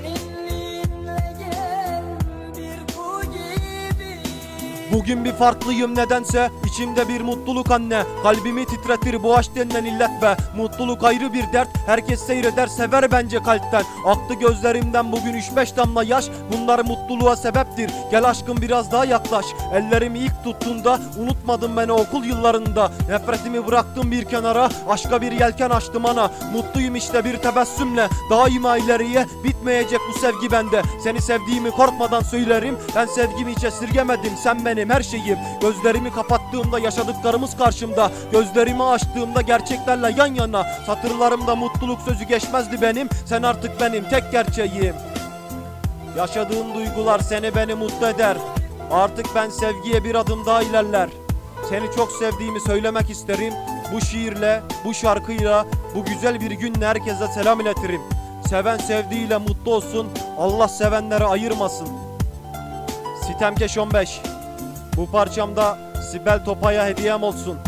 running. Bugün bir farklıyım nedense içimde bir mutluluk anne. Kalbimi titretir bu aşk denilen illet be Mutluluk ayrı bir dert. Herkes seyreder sever bence kalpten. Aktı gözlerimden bugün 3-5 damla yaş. Bunlar mutluluğa sebeptir. Gel aşkım biraz daha yaklaş. Ellerimi ilk tuttuğunda Unutmadım beni okul yıllarında. Nefretimi bıraktım bir kenara. Aşka bir yelken açtım ana. Mutluyum işte bir tebessümle. Daima ileriye bitmeyecek bu sevgi bende. Seni sevdiğimi korkmadan söylerim. Ben sevgimi hiç esirgemedim. Sen benim her şeyim. Gözlerimi kapattığımda yaşadıklarımız karşımda. Gözlerimi açtığımda gerçeklerle yan yana. Satırlarımda mutluluk sözü geçmezdi benim. Sen artık benim tek gerçeğim. Yaşadığın duygular seni beni mutlu eder. Artık ben sevgiye bir adım daha ilerler. Seni çok sevdiğimi söylemek isterim. Bu şiirle, bu şarkıyla, bu güzel bir günle herkese selam iletirim. Seven sevdiğiyle mutlu olsun. Allah sevenleri ayırmasın. Sitemkeş 15 Bu parçamda Sibel Topa'ya hediyem olsun